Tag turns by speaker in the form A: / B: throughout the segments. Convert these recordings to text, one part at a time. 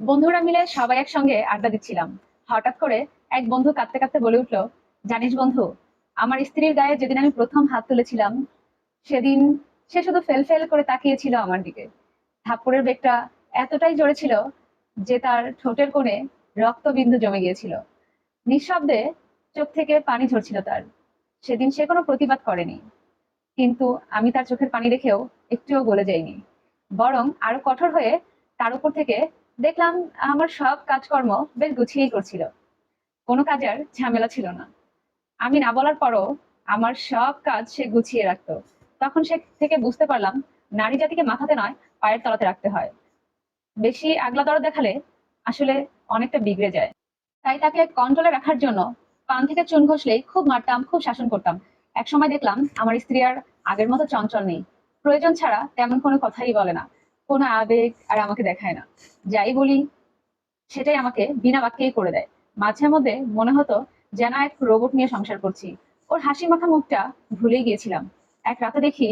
A: বন্ধুরা মিলে সবাই একসঙ্গে আড্ডা দিচ্ছিলাম। হঠাৎ করে এক বন্ধু কাঁদতে কাঁদতে বলে উঠল, জানিস বন্ধু, আমার স্ত্রীর গায়ে যেদিন আমি প্রথম হাত তুলেছিলাম, সেদিন সে শুধু ফেল ফেল করে তাকিয়েছিল আমার দিকে। থাপ্পড়ের বেগটা এতটাই জোরে ছিল যে তার ঠোঁটের কোণে রক্তবিন্দু জমে গিয়েছিল। নিঃশব্দে চোখ থেকে পানি ঝরছিল তার। সেদিন সে কোনো প্রতিবাদ করেনি। কিন্তু আমি তার চোখের পানি দেখেও একটুও গলে যাইনি। বরং আরও কঠোর হয়ে তার উপর থেকে দেখলাম আমার সব কাজকর্ম বেশ গুছিয়েই করছিল। কোনো কাজ আর ঝামেলা ছিল না। আমি না বলার পরও আমার সব কাজ সে গুছিয়ে রাখতো। তখন সে থেকে বুঝতে পারলাম নারী জাতিকে মাথাতে নয়, পায়ের তলাতে রাখতে হয়। বেশি আগলা দর দেখালে আসলে অনেকটা বিগড়ে যায়। তাই তাকে কন্ট্রোলে রাখার জন্য পান থেকে চুন ঘষলেই খুব মারতাম, খুব শাসন করতাম। এক সময় দেখলাম আমার স্ত্রী আর আগের মতো চঞ্চল নেই। প্রয়োজন ছাড়া তেমন কোনো কথাই বলে না। কোনো আবেগ আর আমাকে দেখায় না। যাই বলি, সেটাই আমাকে বিনা বাক্যেই করে দেয়। মাঝে মধ্যে মনে হতো যেন এক রোবট নিয়ে সংসার করছি। ওর হাসি মাখা মুখটা ভুলেই গিয়েছিলাম। এক রাতে দেখি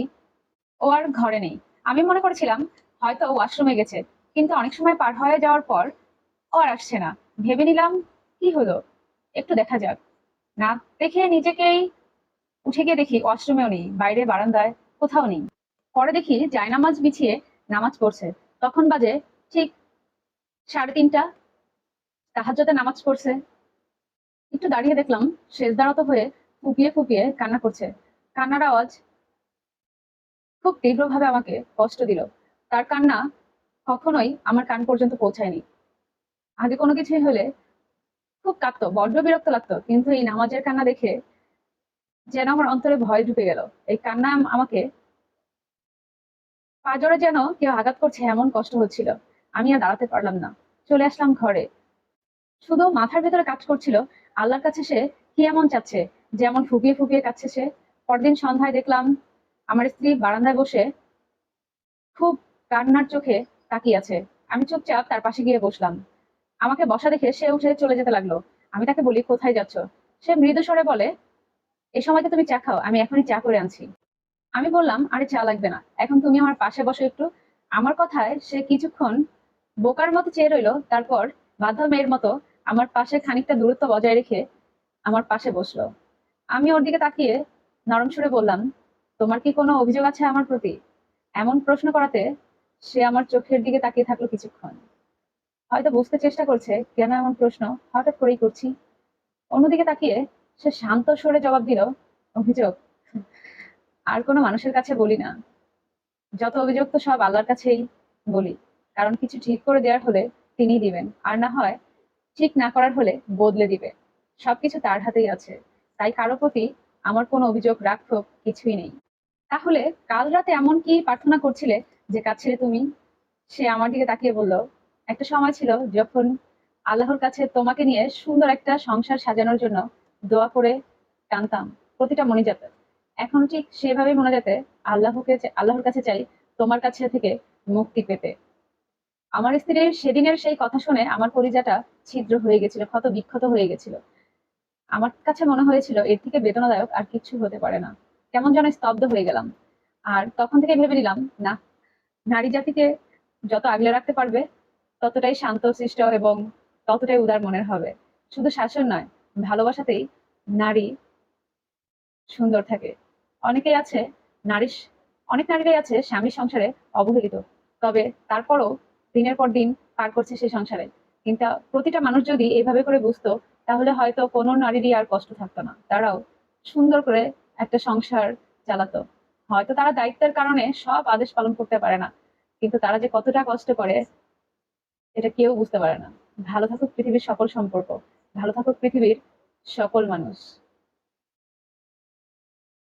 A: ও আর ঘরে নেই। আমি মনে করেছিলাম হয়তো ওয়াশরুমে গেছে, কিন্তু অনেক সময় পার হয়ে যাওয়ার পর ও আর আসছে না। ভেবে নিলাম কি হলো? একটু দেখা যাক। না দেখে নিজেকেই উঠে গিয়ে দেখি ওয়াশরুমেও নেই বাইরে বারান্দায় কোথাও নেই। পরে দেখি জায়নামাজ বিছিয়ে নামাজ পড়ছে। তখন বাজে ঠিক সাড়ে তিনটা। তাহাজ্জতে নামাজ পড়ছে। একটু দাঁড়িয়ে দেখলাম শেষ দাঁড়াতো হয়ে ফুপিয়ে ফুপিয়ে কান্না করছে। কান্নার আওয়াজ খুব তীব্রভাবে আমাকে কষ্ট দিল। তার কান্না কখনোই আমার কান পর্যন্ত পৌঁছায়নি। আগে কোনো কিছুই হলে খুব কাঁদতো, বড্ড বিরক্ত লাগতো, কিন্তু এই নামাজের কান্না দেখে যেন আমার অন্তরে ভয় ঢুকে গেল। এই কান্না আম- আমাকে পাজরে যেন কেউ আঘাত করছে এমন কষ্ট হচ্ছিল। আমি আর দাঁড়াতে পারলাম না। চলে আসলাম ঘরে। শুধু মাথার ভেতরে কাজ করছিল, আল্লাহর কাছে সে কি এমন চাচ্ছে? যেমন ফুপিয়ে ফুপিয়ে কাচ্ছে সে। পরদিন সন্ধ্যায় দেখলাম, আমার স্ত্রী বারান্দায় বসে খুব কান্নার চোখে তাকিয়ে আছে। আমি চুপচাপ তার পাশে গিয়ে বসলাম। আমাকে বসা দেখে সে উঠে চলে যেতে লাগল। আমি তাকে বলি, কোথায় যাচ্ছ? সে মৃদু স্বরে বলে, এ সময়তে তুমি চা খাও, আমি এখনই চা করে আনছি। আমি বললাম, আরে চা লাগবে না। এখন তুমি আমার পাশে বসো একটু। আমার কথায় সে কিছুক্ষণ বোকার মতো চেয়ে রইল, তারপর বাধ্য মেয়ের মতো আমার পাশে খানিকটা দূরত্ব বজায় রেখে আমার পাশে বসল। আমি ওর দিকে তাকিয়ে নরম সুরে বললাম, তোমার কি কোনো অভিযোগ আছে আমার প্রতি? এমন প্রশ্ন করাতে সে আমার চোখের দিকে তাকিয়ে থাকল কিছুক্ষণ। হয়তো বুঝতে চেষ্টা করছে, কেন এমন প্রশ্ন, হঠাৎ করেই করছি। অন্যদিকে তাকিয়ে সে শান্ত স্বরে জবাব দিল, অভিযোগ আর কোনো মানুষের কাছে বলি না। যত অভিযোগ তো সব আল্লাহর কাছেই বলি। কারণ কিছু ঠিক করে দেওয়ার হলে তিনিই দিবেন, আর না হয় ঠিক না করার হলে বদলে দিবে। সবকিছু তার হাতেই আছে। তাই কারও প্রতি আমার কোনো অভিযোগ ক্ষোভ কিছুই নেই। তাহলে কাল রাতে এমন কি প্রার্থনা করছিলে যে কাজ ছেড়ে তুমি? সে আমার দিকে তাকিয়ে বলল, একটা সময় ছিল যখন আল্লাহর কাছে তোমাকে নিয়ে সুন্দর একটা সংসার সাজানোর জন্য দোয়া করে টানতাম। প্রতিটা মনিজাতে এখন ঠিক সেভাবে মনে যেতে আল্লাহকে আল্লাহর কাছে চাই, তোমার কাছে থেকে মুক্তি পেতে। আমার স্ত্রীর সেদিনের সেই কথা শুনে আমার কলিজাটা ছিদ্র হয়ে গেছিল, ক্ষত বিক্ষত হয়ে গেছিল। আমার কাছে মনে হয়েছিল, এর থেকে বেদনাদায়ক আর কিছু হতে পারে না। কেমন যেন স্তব্ধ হয়ে গেলাম। আর তখন থেকে ভেবে নিলাম, না, নারী জাতিকে যত আগলে রাখতে পারবে, ততটাই শান্ত, সৃষ্ট এবং ততটাই উদার মনের হবে। শুধু শাসন নয়, ভালোবাসাতেই নারী সুন্দর থাকে। অনেকেই আছে নারী অনেক নারীরাই আছে স্বামীর সংসারে অবহেলিত। তবে তারপরও দিনের পর দিন পার করছে সেই সংসারে। কিন্তু প্রতিটা মানুষ যদি এভাবে করে বুঝতো, তাহলে হয়তো কোনো নারীরই আর কষ্ট থাকতো না। তারাও সুন্দর করে একটা সংসার চালাতো। হয়তো তারা দায়িত্বের কারণে সব আদেশ পালন করতে পারে না, কিন্তু তারা যে কতটা কষ্ট করে, এটা কেউ বুঝতে পারে না। ভালো থাকুক পৃথিবীর সকল সম্পর্ক, ভালো থাকুক পৃথিবীর সকল মানুষ।